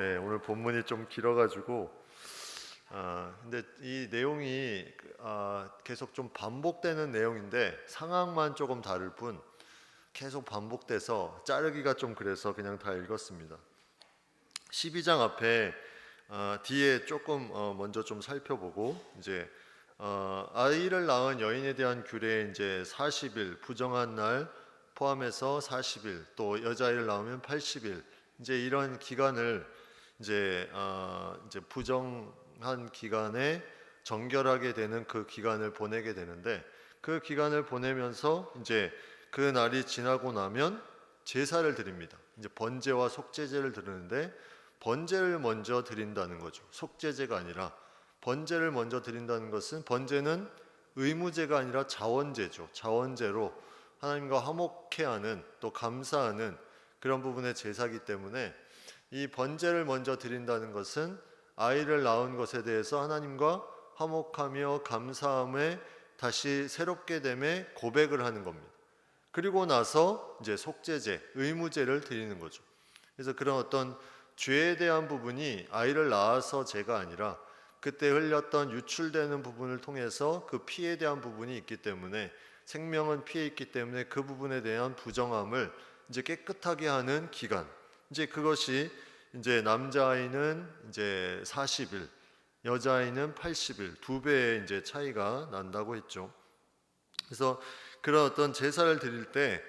네, 오늘 본문이 좀 길어가지고 아 근데 이 내용이 아, 계속 좀 반복되는 내용인데 상황만 조금 다를 뿐 계속 반복돼서 자르기가 좀 그래서 그냥 다 읽었습니다. 12장 앞에 아, 뒤에 조금 어, 먼저 좀 살펴보고 이제 어, 아이를 낳은 여인에 대한 규례 이제 40일 부정한 날 포함해서 40일 또 여자아이를 낳으면 80일 이제 이런 기간을 이제 어, 이제 부정한 기간에 정결하게 되는 그 기간을 보내게 되는데 그 기간을 보내면서 이제 그 날이 지나고 나면 제사를 드립니다. 이제 번제와 속죄제를 드리는데 번제를 먼저 드린다는 거죠. 속죄제가 아니라 번제를 먼저 드린다는 것은 번제는 의무제가 아니라 자원제죠. 자원제로 하나님과 화목해하는 또 감사하는 그런 부분의 제사기 때문에 이 번제를 먼저 드린다는 것은 아이를 낳은 것에 대해서 하나님과 화목하며 감사함에 다시 새롭게 됨에 고백을 하는 겁니다. 그리고 나서 이제 속죄제, 의무제를 드리는 거죠. 그래서 그런 어떤 죄에 대한 부분이 아이를 낳아서 죄가 아니라 그때 흘렸던 유출되는 부분을 통해서 그 피에 대한 부분이 있기 때문에 생명은 피해 있기 때문에 그 부분에 대한 부정함을 이제 깨끗하게 하는 기간. 이제 그것이 이제 남자아이는 이제 40일, 여자아이는 80일 두 배의 이제 차이가 난다고 했죠. 그래서 그런 어떤 제사를 드릴 때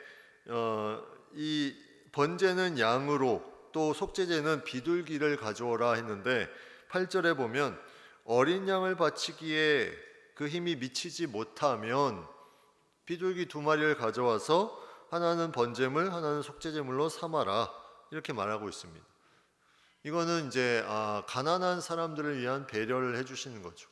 어, 이 번제는 양으로 또 속죄제는 비둘기를 가져오라 했는데 8절에 보면 어린 양을 바치기에 그 힘이 미치지 못하면 비둘기 두 마리를 가져와서 하나는 번제물 하나는 속죄제물로 삼아라 이렇게 말하고 있습니다. 이거는 이제 아, 가난한 사람들을 위한 배려를 해주시는 거죠.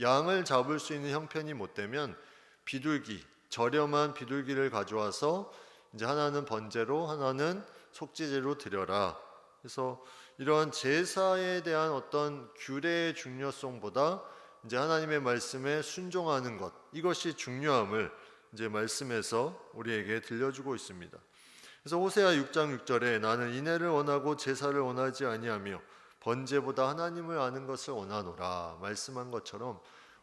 양을 잡을 수 있는 형편이 못 되면 비둘기 저렴한 비둘기를 가져와서 이제 하나는 번제로 하나는 속죄제로 드려라. 그래서 이러한 제사에 대한 어떤 규례의 중요성보다 이제 하나님의 말씀에 순종하는 것 이것이 중요함을 이제 말씀에서 우리에게 들려주고 있습니다. 그래서 호세아 6장 6절에 나는 인애를 원하고 제사를 원하지 아니하며 번제보다 하나님을 아는 것을 원하노라 말씀한 것처럼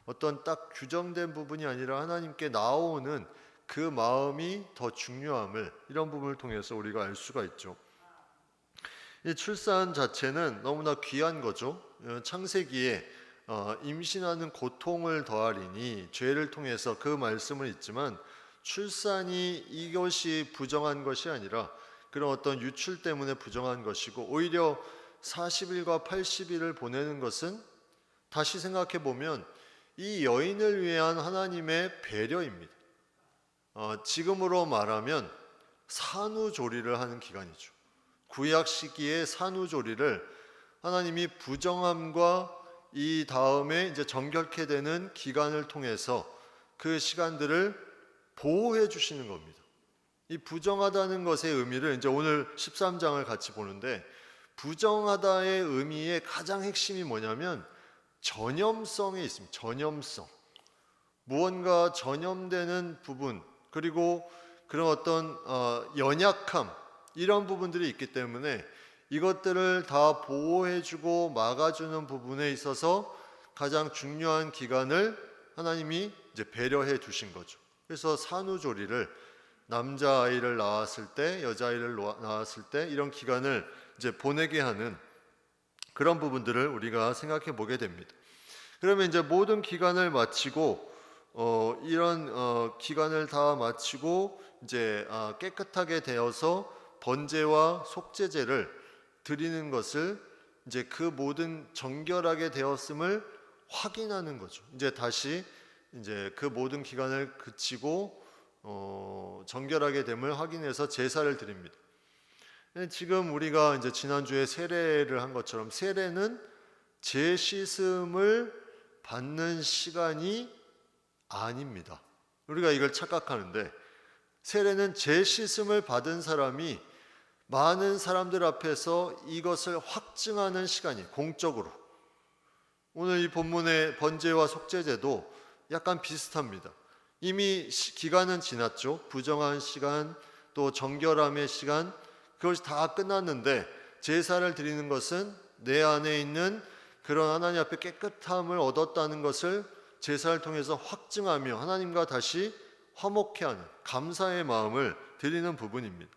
어떤 딱 규정된 부분이 아니라 하나님께 나오는 그 마음이 더 중요함을 이런 부분을 통해서 우리가 알 수가 있죠. 이 출산 자체는 너무나 귀한 거죠. 어, 창세기에 어, 임신하는 고통을 더하리니 죄를 통해서 그 말씀을 있지만 출산이 이것이 부정한 것이 아니라 그런 어떤 유출 때문에 부정한 것이고 오히려 40일과 80일을 보내는 것은 다시 생각해 보면 이 여인을 위한 하나님의 배려입니다. 어, 지금으로 말하면 산후조리를 하는 기간이죠. 구약 시기의 산후조리를 하나님이 부정함과 이 다음에 이제 정결케 되는 기간을 통해서 그 시간들을 보호해 주시는 겁니다. 이 부정하다는 것의 의미를 이제 오늘 13장을 같이 보는데 부정하다의 의미의 가장 핵심이 뭐냐면 전염성에 있습니다. 전염성. 무언가 전염되는 부분 그리고 그런 어떤 어, 연약함 이런 부분들이 있기 때문에 이것들을 다 보호해주고 막아주는 부분에 있어서 가장 중요한 기간을 하나님이 이제 배려해 두신 거죠. 그래서 산후조리를 남자 아이를 낳았을 때, 여자 아이를 낳았을 때 이런 기간을 이제 보내게 하는 그런 부분들을 우리가 생각해 보게 됩니다. 그러면 이제 모든 기간을 마치고 어, 이런 어, 기간을 다 마치고 이제 아, 깨끗하게 되어서 번제와 속죄제를 드리는 것을 이제 그 모든 정결하게 되었음을 확인하는 거죠. 이제 다시 이제 그 모든 기간을 그치고 어, 정결하게 됨을 확인해서 제사를 드립니다. 지금 우리가 이제 지난주에 세례를 한 것처럼 세례는 제 씻음을 받는 시간이 아닙니다. 우리가 이걸 착각하는데 세례는 제 씻음을 받은 사람이 많은 사람들 앞에서 이것을 확증하는 시간이 공적으로 오늘 이 본문의 번제와 속죄제도 약간 비슷합니다. 이미 기간은 지났죠. 부정한 시간 또 정결함의 시간 그것이 다 끝났는데 제사를 드리는 것은 내 안에 있는 그런 하나님 앞에 깨끗함을 얻었다는 것을 제사를 통해서 확증하며 하나님과 다시 화목해 하는 감사의 마음을 드리는 부분입니다.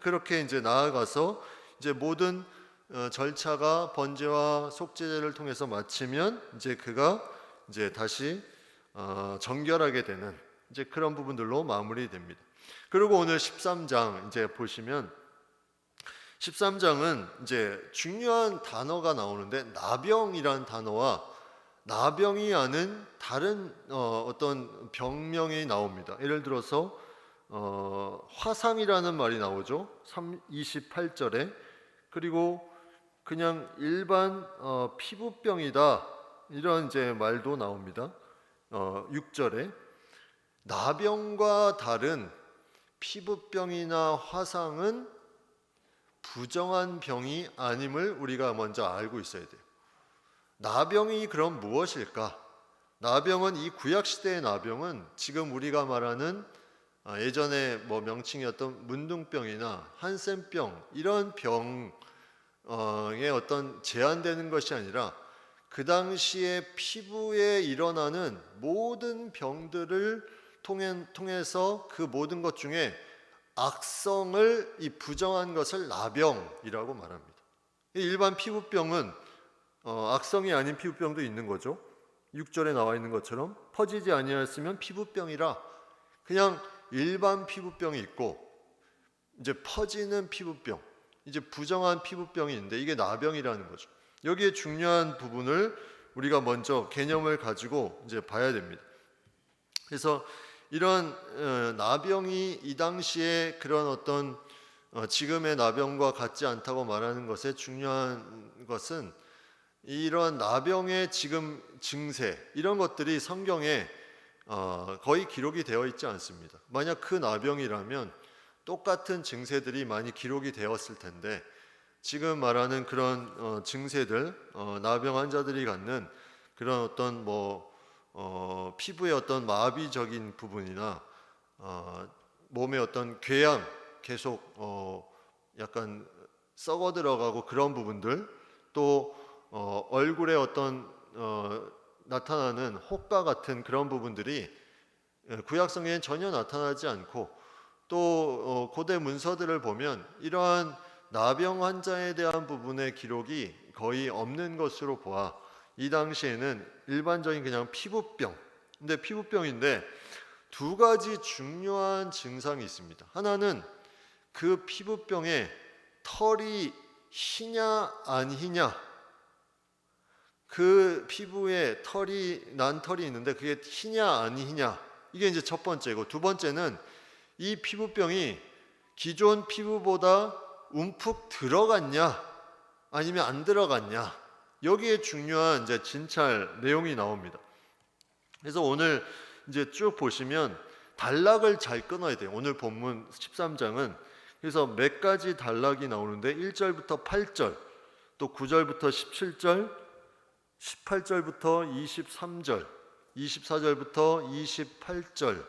그렇게 이제 나아가서 이제 모든 어, 절차가 번제와 속죄제를 통해서 마치면 이제 그가 이제 다시 어, 정결하게 되는 이제 그런 부분들로 마무리됩니다. 그리고 오늘 13장 이제 보시면 13장은 이제 중요한 단어가 나오는데 나병이라는 단어와 나병이 아는 다른 어, 어떤 병명이 나옵니다. 예를 들어서 어, 화상이라는 말이 나오죠. 3, 28절에 그리고 그냥 일반 어, 피부병이다 이런 이제 말도 나옵니다. 어, 6절에 나병과 다른 피부병이나 화상은 부정한 병이 아님을 우리가 먼저 알고 있어야 돼요. 나병이 그럼 무엇일까? 나병은 이 구약 시대의 나병은 지금 우리가 말하는 아, 예전에 뭐 명칭이었던 문둥병이나 한센병 이런 병의 어떤 제한되는 것이 아니라 그 당시에 피부에 일어나는 모든 병들을 통해, 통해 서 그 모든 것 중에 악성을 이 부정한 것을 나병이라고 말합니다. 이 일반 피부병은 어, 악성이 아닌 피부병도 있는 거죠. 6절에 나와 있는 것처럼 퍼지지 아니하였으면 피부병이라 그냥 일반 피부병이 있고 이제 퍼지는 피부병, 이제 부정한 피부병이 있는데 이게 나병이라는 거죠. 여기에 중요한 부분을 우리가 먼저 개념을 가지고 이제 봐야 됩니다. 그래서 이런 어, 나병이 이 당시에 그런 어떤 어, 지금의 나병과 같지 않다고 말하는 것의 중요한 것은 이런 나병의 지금 증세 이런 것들이 성경에 어, 거의 기록이 되어 있지 않습니다. 만약 그 나병이라면 똑같은 증세들이 많이 기록이 되었을 텐데 지금 말하는 그런 어, 증세들 어, 나병 환자들이 갖는 그런 어떤 뭐 어, 피부의 어떤 마비적인 부분이나 어, 몸의 어떤 궤양 계속 어, 약간 썩어 들어가고 그런 부분들 또 어, 얼굴에 어떤 어, 나타나는 혹과 같은 그런 부분들이 예, 구약 성경에 전혀 나타나지 않고 또 어, 고대 문서들을 보면 이러한 나병 환자에 대한 부분의 기록이 거의 없는 것으로 보아 이 당시에는 일반적인 그냥 피부병. 근데 피부병인데 두 가지 중요한 증상이 있습니다. 하나는 그 피부병에 털이 희냐 안 희냐 그 피부에 털이 난 털이 있는데 그게 희냐 아니냐 이게 이제 첫 번째고 두 번째는 이 피부병이 기존 피부보다 움푹 들어갔냐 아니면 안 들어갔냐 여기에 중요한 이제 진찰 내용이 나옵니다. 그래서 오늘 이제 쭉 보시면 단락을 잘 끊어야 돼요. 오늘 본문 13장은 그래서 몇 가지 단락이 나오는데 1절부터 8절 또 9절부터 17절 18절부터 23절 24절부터 28절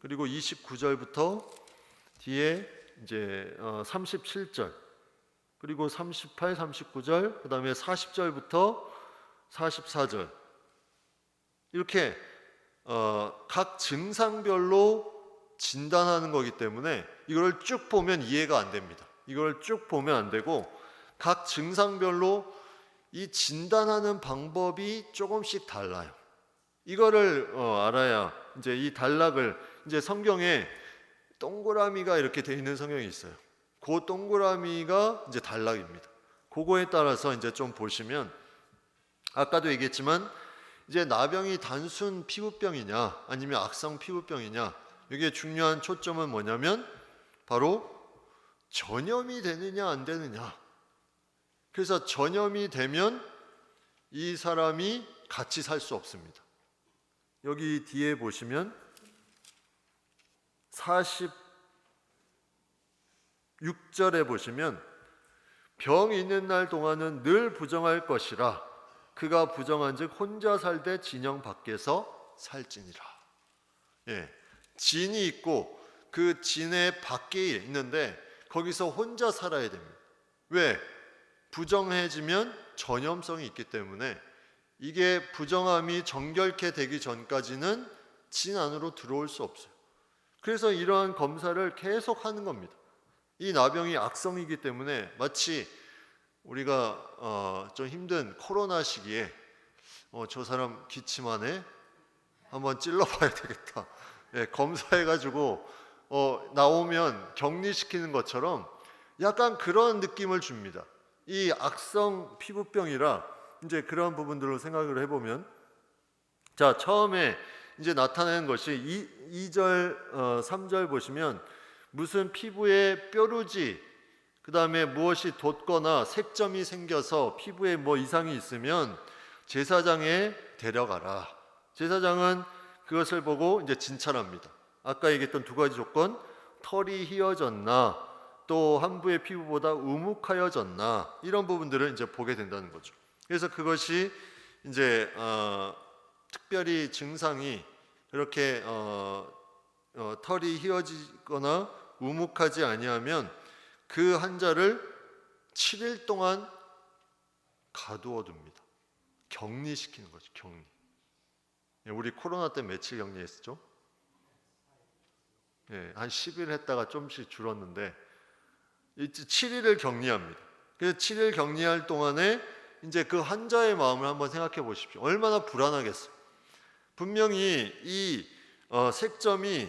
그리고 29절부터 뒤에 이제 37절 그리고 38, 39절, 그 다음에 40절부터 44절. 이렇게 어, 각 증상별로 진단하는 거기 때문에 이걸 쭉 보면 이해가 안 됩니다. 이걸 쭉 보면 안 되고 각 증상별로 이 진단하는 방법이 조금씩 달라요. 이거를 어, 알아야 이제 이 단락을 이제 성경에 동그라미가 이렇게 돼 있는 성경이 있어요. 그 동그라미가 이제 단락입니다. 그거에 따라서 이제 좀 보시면 아까도 얘기했지만 이제 나병이 단순 피부병이냐 아니면 악성 피부병이냐 이게 중요한 초점은 뭐냐면 바로 전염이 되느냐 안 되느냐. 그래서 전염이 되면 이 사람이 같이 살 수 없습니다. 여기 뒤에 보시면 40 6절에 보시면 병 있는 날 동안은 늘 부정할 것이라 그가 부정한즉 혼자 살되 진영 밖에서 살지니라. 예. 진이 있고 그 진의 밖에 있는데 거기서 혼자 살아야 됩니다. 왜? 부정해지면 전염성이 있기 때문에 이게 부정함이 정결케 되기 전까지는 진 안으로 들어올 수 없어요. 그래서 이러한 검사를 계속 하는 겁니다. 이 나병이 악성이기 때문에 마치 우리가 어, 좀 힘든 코로나 시기에 어, 저 사람 기침하네 한번 찔러봐야 되겠다. 예, 검사해가지고 어, 나오면 격리시키는 것처럼 약간 그런 느낌을 줍니다. 이 악성 피부병이라 이제 그런 부분들로 생각을 해보면 자 처음에 이제 나타내는 것이 2, 2절 어, 3절 보시면 무슨 피부에 뾰루지 그 다음에 무엇이 돋거나 색점이 생겨서 피부에 뭐 이상이 있으면 제사장에 데려가라. 제사장은 그것을 보고 이제 진찰합니다. 아까 얘기했던 두 가지 조건, 털이 휘어졌나, 또 한부의 피부보다 우묵하여졌나 이런 부분들을 이제 보게 된다는 거죠. 그래서 그것이 이제 어, 특별히 증상이 그렇게 어, 어, 털이 휘어지거나 우묵하지 아니하면 그 환자를 7일 동안 가두어 둡니다. 격리시키는 거죠. 격리. 예, 우리 코로나 때 며칠 격리했었죠? 예, 한 10일 했다가 좀씩 줄었는데 7일을 격리합니다. 그래서 7일 격리할 동안에 이제 그 환자의 마음을 한번 생각해 보십시오. 얼마나 불안하겠어요. 분명히 이 어, 색점이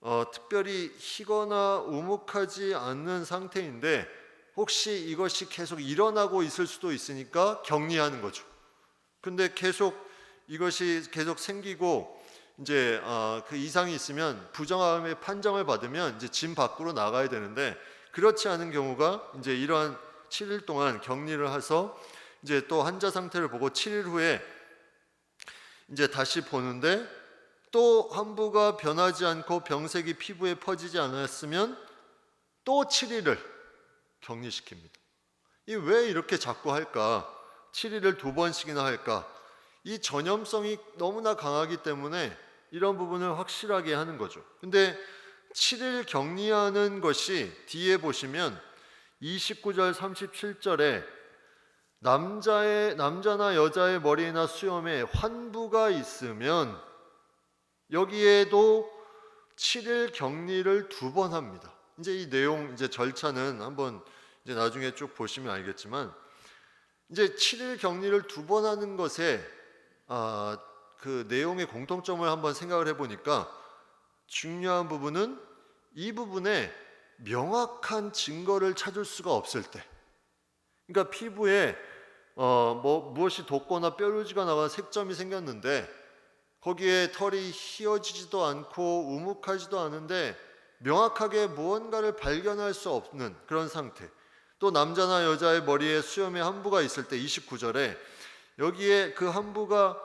어, 특별히 희거나 우묵하지 않는 상태인데 혹시 이것이 계속 일어나고 있을 수도 있으니까 격리하는 거죠. 근데 계속 이것이 계속 생기고 이제 어, 그 이상이 있으면 부정함의 판정을 받으면 이제 집 밖으로 나가야 되는데 그렇지 않은 경우가 이제 이러한 7일 동안 격리를 해서 이제 또 환자 상태를 보고 7일 후에 이제 다시 보는데 또 환부가 변하지 않고 병색이 피부에 퍼지지 않았으면 또 7일을 격리시킵니다. 이 왜 이렇게 자꾸 할까? 7일을 두 번씩이나 할까? 이 전염성이 너무나 강하기 때문에 이런 부분을 확실하게 하는 거죠. 근데 7일 격리하는 것이 뒤에 보시면 29절 37절에 남자의 남자나 여자의 머리나 수염에 환부가 있으면 여기에도 7일 격리를 두 번 합니다. 이제 이 내용 이제 절차는 한번 이제 나중에 쭉 보시면 알겠지만 이제 7일 격리를 두 번 하는 것에 아, 그 내용의 공통점을 한번 생각을 해 보니까 중요한 부분은 이 부분에 명확한 증거를 찾을 수가 없을 때, 그러니까 피부에 어, 뭐 무엇이 돋거나 뾰루지가 나거나 색점이 생겼는데 거기에 털이 휘어지지도 않고 우묵하지도 않은데 명확하게 무언가를 발견할 수 없는 그런 상태. 또 남자나 여자의 머리에 수염의 한부가 있을 때 29절에 여기에 그 한부가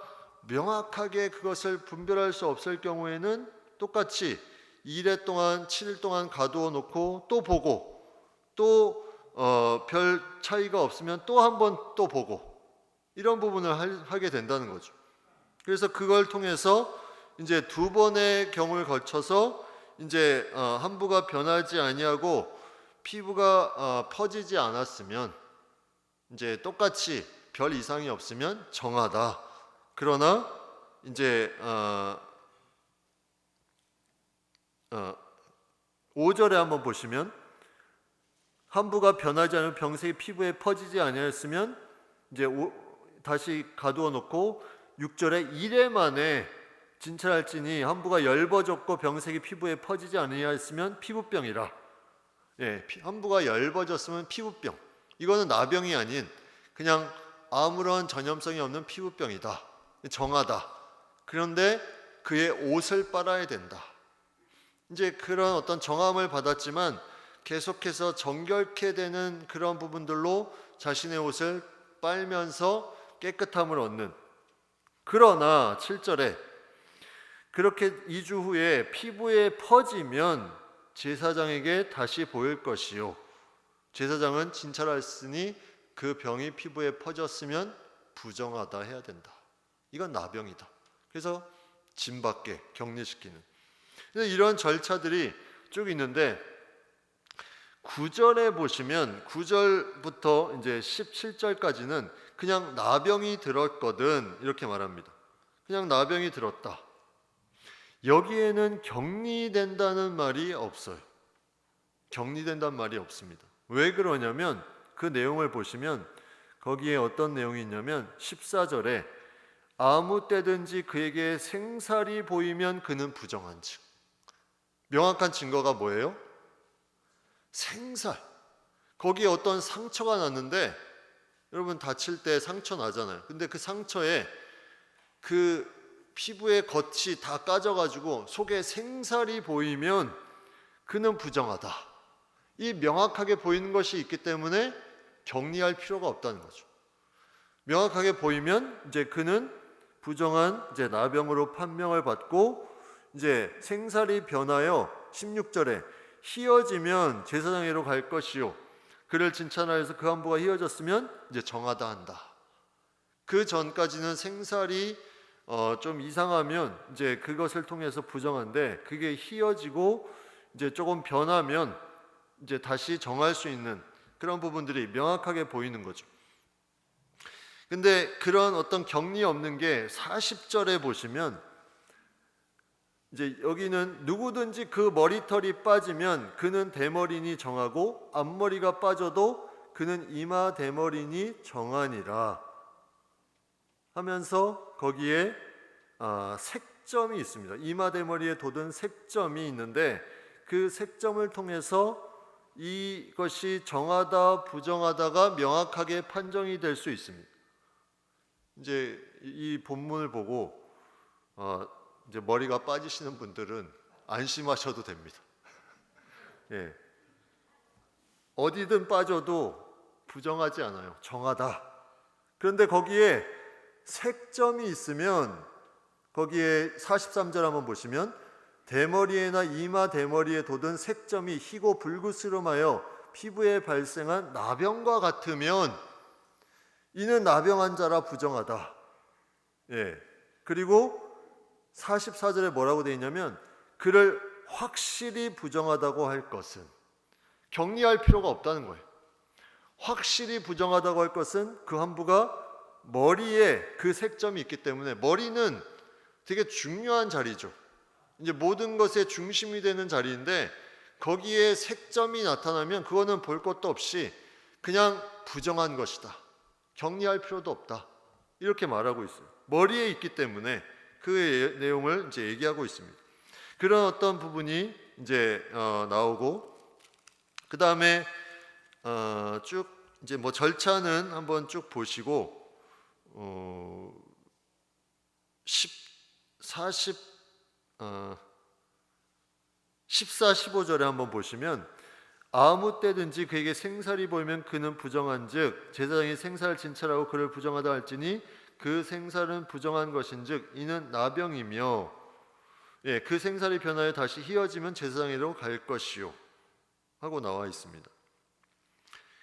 명확하게 그것을 분별할 수 없을 경우에는 똑같이 2일 동안 7일 동안 가두어 놓고 또 보고 또 어, 별 차이가 없으면 또 한 번 또 보고 이런 부분을 할- 하게 된다는 거죠. 그래서 그걸 통해서 이제 두 번의 경우를 거쳐서 이제 어, 한부가 변하지 아니하고 피부가 어, 퍼지지 않았으면 이제 똑같이 별 이상이 없으면 정하다. 그러나 이제 어, 어, 5절에 한번 보시면 한부가 변하지 않은 병색이 피부에 퍼지지 아니하였으면 이제 오, 다시 가두어 놓고 6절에 이래 만에 진찰할지니 한부가 열버졌고 병색이 피부에 퍼지지 아니하였으면 피부병이라. 예, 피- 한부가 열버졌으면 피부병. 이거는 나병이 아닌 그냥 아무런 전염성이 없는 피부병이다. 정하다. 그런데 그의 옷을 빨아야 된다. 이제 그런 어떤 정함을 받았지만 계속해서 정결케 되는 그런 부분들로 자신의 옷을 빨면서 깨끗함을 얻는 그러나 7절에 그렇게 2주 후에 피부에 퍼지면 제사장에게 다시 보일 것이요 제사장은 진찰하였으니 그 병이 피부에 퍼졌으면 부정하다 해야 된다. 이건 나병이다. 그래서 진 밖에 격리시키는. 이런 절차들이 쭉 있는데 9절에 보시면 9절부터 이제 17절까지는 그냥 나병이 들었거든 이렇게 말합니다. 그냥 나병이 들었다. 여기에는 격리된다는 말이 없어요. 격리된다는 말이 없습니다. 왜 그러냐면 그 내용을 보시면 거기에 어떤 내용이 있냐면 14절에 아무 때든지 그에게 생살이 보이면 그는 부정한 즉. 명확한 증거가 뭐예요? 생살. 거기에 어떤 상처가 났는데 여러분 다칠 때 상처 나잖아요. 근데 그 상처에 그 피부의 겉이 다 까져가지고 속에 생살이 보이면 그는 부정하다. 이 명확하게 보이는 것이 있기 때문에 격리할 필요가 없다는 거죠. 명확하게 보이면 이제 그는 부정한 이제 나병으로 판명을 받고 이제 생살이 변하여 16절에 희어지면 제사장에로 갈 것이요 그를 칭찬하여서 그 한부가 희어졌으면 이제 정하다 한다. 그 전까지는 생살이 어, 좀 이상하면 이제 그것을 통해서 부정한데 그게 희어지고 이제 조금 변하면 이제 다시 정할 수 있는 그런 부분들이 명확하게 보이는 거죠. 근데 그런 어떤 격리 없는 게 40절에 보시면 이제 여기는 누구든지 그 머리털이 빠지면 그는 대머리니 정하고 앞머리가 빠져도 그는 이마 대머리니 정하니라 하면서 거기에 아, 색점이 있습니다. 이마 대머리에 돋은 색점이 있는데 그 색점을 통해서 이것이 정하다 부정하다가 명확하게 판정이 될 수 있습니다. 이제 이 본문을 보고 어, 이제 머리가 빠지시는 분들은 안심하셔도 됩니다. 예. 어디든 빠져도 부정하지 않아요. 정하다. 그런데 거기에 색점이 있으면 거기에 43절 한번 보시면 대머리에나 이마 대머리에 돋은 색점이 희고 불구스름하여 피부에 발생한 나병과 같으면 이는 나병한 자라 부정하다. 예. 그리고 44절에 뭐라고 되어 있냐면 그를 확실히 부정하다고 할 것은 격리할 필요가 없다는 거예요. 확실히 부정하다고 할 것은 그 한부가 머리에 그 색점이 있기 때문에 머리는 되게 중요한 자리죠. 이제 모든 것의 중심이 되는 자리인데 거기에 색점이 나타나면 그거는 볼 것도 없이 그냥 부정한 것이다. 격리할 필요도 없다. 이렇게 말하고 있어요. 머리에 있기 때문에 그 내용을 이제 얘기하고 있습니다. 그런 어떤 부분이 이제 어, 나오고 그 다음에 어, 쭉 이제 뭐 절차는 한번 쭉 보시고 어, 10, 40, 어, 14, 15절에 한번 보시면 아무 때든지 그에게 생살이 보이면 그는 부정한즉 제사장이 생살을 진찰하고 그를 부정하다 할지니 그 생살은 부정한 것인즉 이는 나병이며 예, 그 생살이 변하여 다시 희어지면 제사장으로 갈 것이요 하고 나와 있습니다.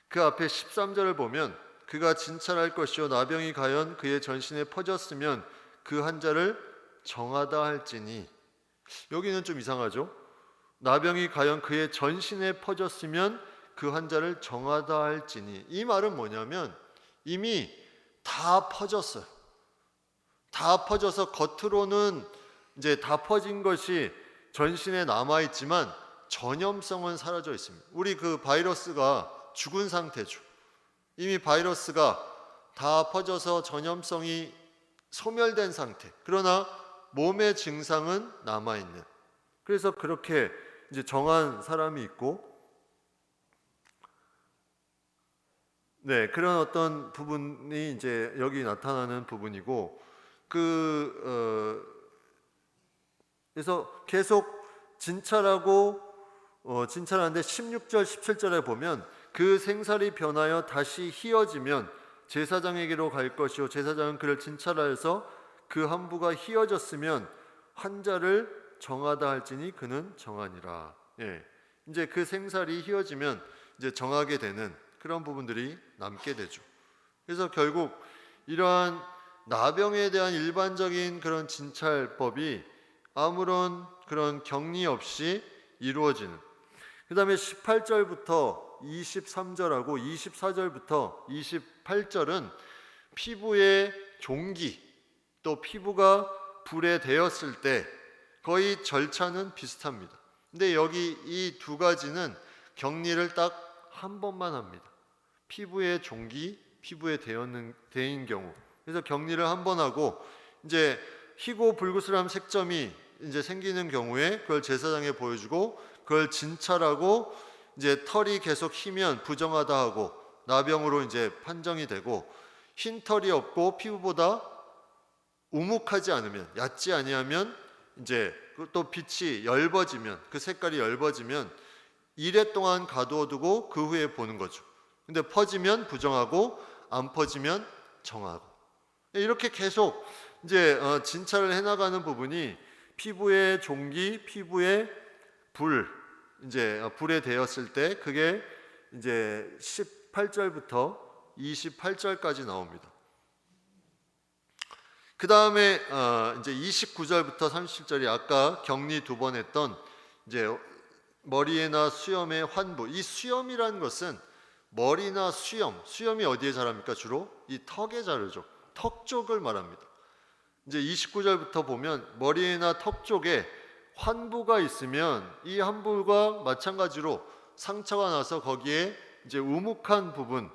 그 앞에 13절을 보면 그가 진찰할 것이요 나병이 가연 그의 전신에 퍼졌으면 그 환자를 정하다 할지니 여기는 좀 이상하죠. 나병이 가연 그의 전신에 퍼졌으면 그 환자를 정하다 할지니 이 말은 뭐냐면 이미 다 퍼졌어요. 다 퍼져서 겉으로는 이제 다 퍼진 것이 전신에 남아 있지만 전염성은 사라져 있습니다. 우리 그 바이러스가 죽은 상태죠. 이미 바이러스가 다 퍼져서 전염성이 소멸된 상태. 그러나 몸의 증상은 남아 있는. 그래서 그렇게 이제 정한 사람이 있고 네, 그런 어떤 부분이 이제 여기 나타나는 부분이고 그 어, 그래서 계속 진찰하고 어, 진찰하는데 16절 17절에 보면 그 생살이 변하여 다시 희어지면 제사장에게로 갈 것이요 제사장은 그를 진찰하여서 그 한부가 희어졌으면 환자를 정하다 할지니 그는 정하니라. 예. 이제 그 생살이 희어지면 이제 정하게 되는 그런 부분들이 남게 되죠. 그래서 결국 이러한 나병에 대한 일반적인 그런 진찰법이 아무런 그런 격리 없이 이루어지는 그 다음에 18절부터 23절하고 24절부터 28절은 피부의 종기 또 피부가 불에 대었을 때 거의 절차는 비슷합니다. 근데 여기 이 두 가지는 격리를 딱 한 번만 합니다. 피부의 종기, 피부에 대었는 대인 경우. 그래서 격리를 한 번 하고 이제 희고 불구슬한 색점이 이제 생기는 경우에 그걸 제사장에 보여주고 그걸 진찰하고 이제 털이 계속 희면 부정하다 하고 나병으로 이제 판정이 되고 흰 털이 없고 피부보다 우묵하지 않으면 얕지 아니하면 이제 그또 빛이 엷어지면 그 색깔이 엷어지면 이래 동안 가두어 두고 그 후에 보는 거죠. 근데 퍼지면 부정하고 안 퍼지면 정하고 이렇게 계속 이제 어, 진찰을 해나가는 부분이 피부의 종기, 피부의 불 이제 어, 불에 대었을 때 그게 이제 18절부터 28절까지 나옵니다. 그 다음에 어, 이제 29절부터 37절이 아까 격리 두 번 했던 이제 머리에나 수염의 환부. 이 수염이라는 것은 머리나 수염, 수염이 어디에 자랍니까? 주로 이 턱에 자르죠. 턱 쪽을 말합니다. 이제 29절부터 보면 머리에나 턱 쪽에 환부가 있으면 이 환부가 마찬가지로 상처가 나서 거기에 이제 우묵한 부분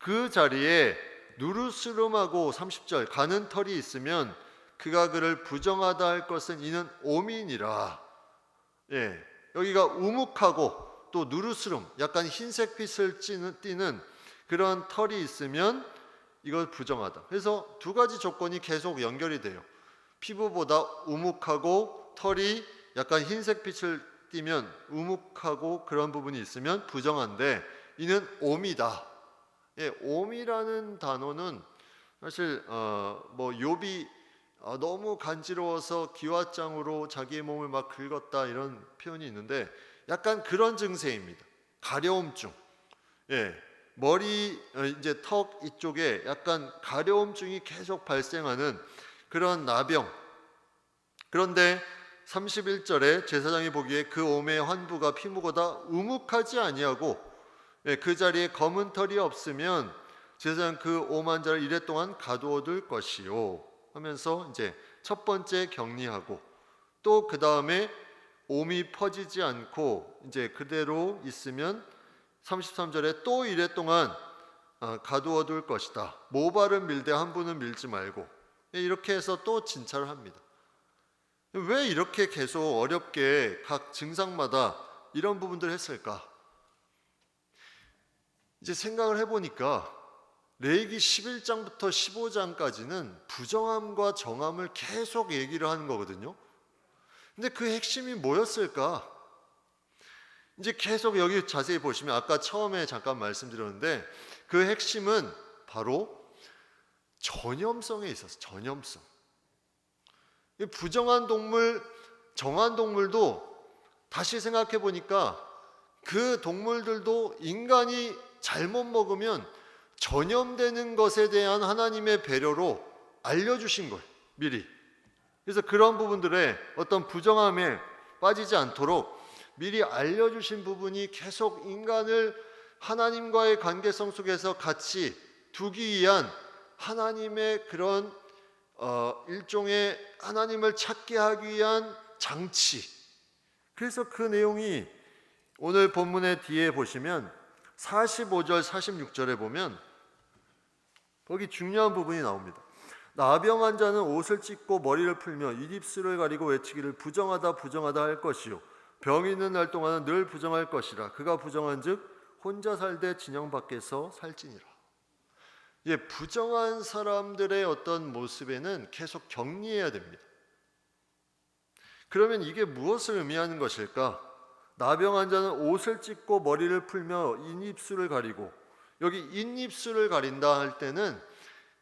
그 자리에 누르스름하고 30절 가는 털이 있으면 그가 그를 부정하다 할 것은 이는 오민이라. 예. 여기가 우묵하고 또 누르스름 약간 흰색 빛을 찌는, 띠는 그런 털이 있으면 이걸 부정하다. 그래서 두 가지 조건이 계속 연결이 돼요. 피부보다 우묵하고 털이 약간 흰색 빛을 띠면 우묵하고 그런 부분이 있으면 부정한데 이는 옴이다. 예, 옴이라는 단어는 사실 어, 뭐 욥이 어, 너무 간지러워서 기와장으로 자기의 몸을 막 긁었다 이런 표현이 있는데 약간 그런 증세입니다. 가려움증. 예, 머리 어, 이제 턱 이쪽에 약간 가려움증이 계속 발생하는 그런 나병. 그런데 31절에 제사장이 보기에 그 옴의 환부가 피무보다 우묵하지 아니하고 예, 그 자리에 검은 털이 없으면 제사장 그 오만 자를 이래 동안 가두어둘 것이요 하면서 이제 첫 번째 격리하고 또 그 다음에 옴이 퍼지지 않고 이제 그대로 있으면 33절에 또 이래 동안 어, 가두어 둘 것이다. 모발은 밀되 한 분은 밀지 말고 예, 이렇게 해서 또 진찰을 합니다. 왜 이렇게 계속 어렵게 각 증상마다 이런 부분들을 했을까? 이제 생각을 해보니까 레이기 11장부터 15장까지는 부정함과 정함을 계속 얘기를 하는 거거든요. 근데 그 핵심이 뭐였을까? 이제 계속 여기 자세히 보시면 아까 처음에 잠깐 말씀드렸는데 그 핵심은 바로 전염성에 있어서 전염성. 이 부정한 동물, 정한 동물도 다시 생각해 보니까 그 동물들도 인간이 잘못 먹으면 전염되는 것에 대한 하나님의 배려로 알려주신 거예요. 미리. 그래서 그런 부분들에 어떤 부정함에 빠지지 않도록 미리 알려주신 부분이 계속 인간을 하나님과의 관계성 속에서 같이 두기 위한 하나님의 그런 어, 일종의 하나님을 찾게 하기 위한 장치. 그래서 그 내용이 오늘 본문의 뒤에 보시면 45절, 46절에 보면 거기 중요한 부분이 나옵니다. 나병 환자는 옷을 찢고 머리를 풀며 입술을 가리고 외치기를 부정하다 부정하다 할 것이요 병 있는 날 동안은 늘 부정할 것이라 그가 부정한즉 혼자 살되 진영 밖에서 살지니라. 예, 부정한 사람들의 어떤 모습에는 계속 격리해야 됩니다. 그러면 이게 무엇을 의미하는 것일까? 나병 환자는 옷을 찢고 머리를 풀며 인입술을 가리고 여기 인입술을 가린다 할 때는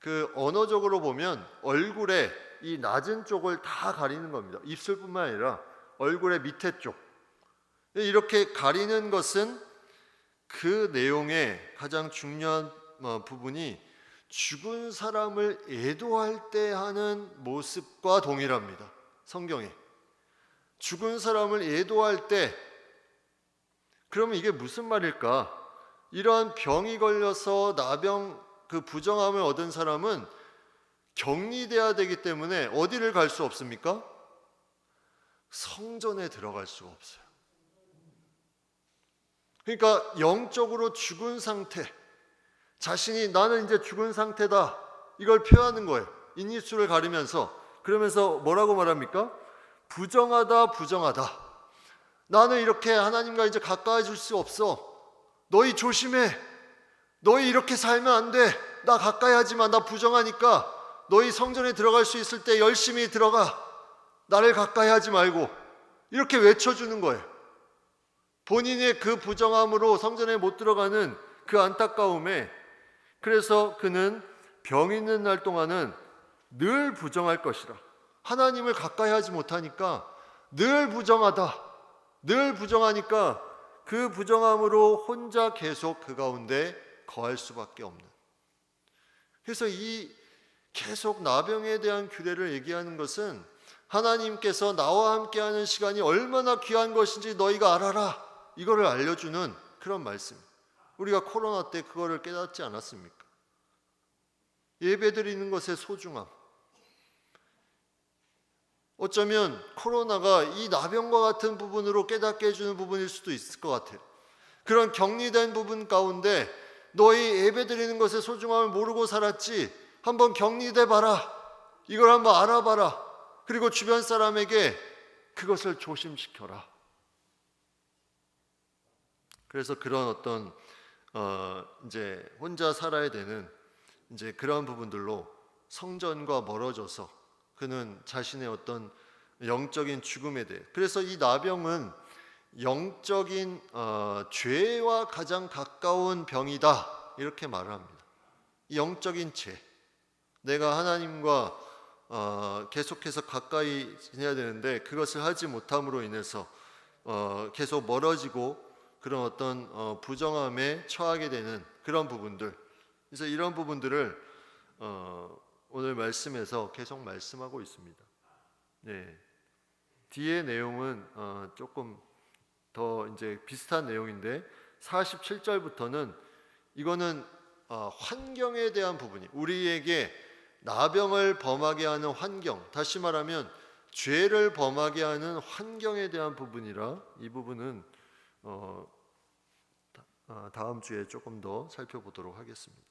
그 언어적으로 보면 얼굴에 이 낮은 쪽을 다 가리는 겁니다. 입술뿐만 아니라 얼굴의 밑에 쪽. 이렇게 가리는 것은 그 내용의 가장 중요한 어, 부분이 죽은 사람을 애도할 때 하는 모습과 동일합니다. 성경에. 죽은 사람을 애도할 때 그러면 이게 무슨 말일까? 이러한 병이 걸려서 나병 그 부정함을 얻은 사람은 격리돼야 되기 때문에 어디를 갈 수 없습니까? 성전에 들어갈 수가 없어요. 그러니까 영적으로 죽은 상태, 자신이 나는 이제 죽은 상태다. 이걸 표하는 거예요. 인입술을 가리면서 그러면서 뭐라고 말합니까? 부정하다, 부정하다. 나는 이렇게 하나님과 이제 가까워질 수 없어. 너희 조심해. 너희 이렇게 살면 안 돼. 나 가까이 하지 마. 나 부정하니까 너희 성전에 들어갈 수 있을 때 열심히 들어가. 나를 가까이 하지 말고. 이렇게 외쳐주는 거예요. 본인의 그 부정함으로 성전에 못 들어가는 그 안타까움에 그래서 그는 병 있는 날 동안은 늘 부정할 것이라. 하나님을 가까이 하지 못하니까 늘 부정하다. 늘 부정하니까 그 부정함으로 혼자 계속 그 가운데 거할 수밖에 없는. 그래서 이 계속 나병에 대한 규례를 얘기하는 것은 하나님께서 나와 함께하는 시간이 얼마나 귀한 것인지 너희가 알아라. 이거를 알려주는 그런 말씀. 우리가 코로나 때 그거를 깨닫지 않았습니까? 예배 드리는 것의 소중함. 어쩌면 코로나가 이 나병과 같은 부분으로 깨닫게 해주는 부분일 수도 있을 것 같아요. 그런 격리된 부분 가운데 너희 예배 드리는 것의 소중함을 모르고 살았지 한번 격리돼 봐라. 이걸 한번 알아봐라. 그리고 주변 사람에게 그것을 조심시켜라. 그래서 그런 어떤 어 이제 혼자 살아야 되는 이제 그런 부분들로 성전과 멀어져서 그는 자신의 어떤 영적인 죽음에 대해 그래서 이 나병은 영적인 어, 죄와 가장 가까운 병이다 이렇게 말을 합니다. 이 영적인 죄, 내가 하나님과 어, 계속해서 가까이 지내야 되는데 그것을 하지 못함으로 인해서 어, 계속 멀어지고 그런 어떤 어, 부정함에 처하게 되는 그런 부분들. 그래서 이런 부분들을 어, 오늘 말씀에서 계속 말씀하고 있습니다. 네. 뒤에 내용은 어, 조금 더 이제 비슷한 내용인데 47절부터는 이거는 어, 환경에 대한 부분이 우리에게 나병을 범하게 하는 환경 다시 말하면 죄를 범하게 하는 환경에 대한 부분이라 이 부분은 어, 다- 어, 다음 주에 조금 더 살펴보도록 하겠습니다.